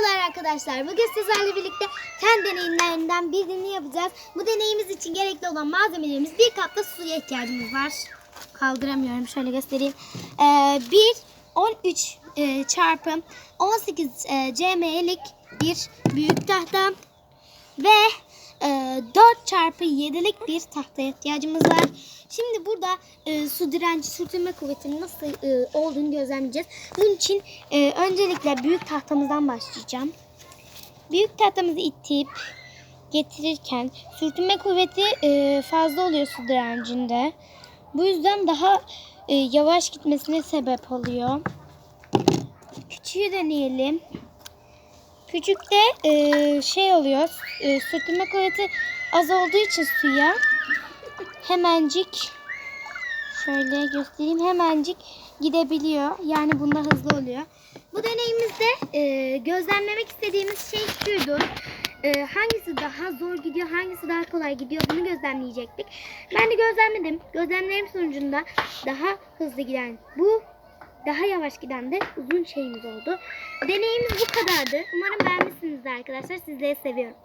Merhabalar arkadaşlar. Bugün sizlerle birlikte kendi deneyimlerinden birini yapacağız. Bu deneyimiz için gerekli olan malzemelerimiz bir kapta suya ihtiyacımız var. Kaldıramıyorum. Şöyle göstereyim. Ee, 1 13 e, çarpı 18 e, cm'lik bir büyük tahta ve e, 4 çarpı 7'lik bir tahtaya ihtiyacımız var. Şimdi burada e, su direnci sürtünme kuvvetinin nasıl e, olduğunu gözlemleyeceğiz. Bunun için e, öncelikle büyük tahtamızdan başlayacağım. Büyük tahtamızı itip getirirken sürtünme kuvveti e, fazla oluyor su direncinde. Bu yüzden daha e, yavaş gitmesine sebep oluyor. Küçüğü deneyelim. Küçükte e, şey oluyor, e, sürtünme kuvveti az olduğu için suya hemencik şöyle göstereyim hemencik gidebiliyor. Yani bunda hızlı oluyor. Bu deneyimizde e, gözlemlemek istediğimiz şey şuydu. E, hangisi daha zor gidiyor, hangisi daha kolay gidiyor bunu gözlemleyecektik. Ben de gözlemledim. Gözlemlerim sonucunda daha hızlı giden bu daha yavaş giden de uzun şeyimiz oldu. Deneyimimiz bu kadardı. Umarım beğenmişsinizdir arkadaşlar. Sizleri seviyorum.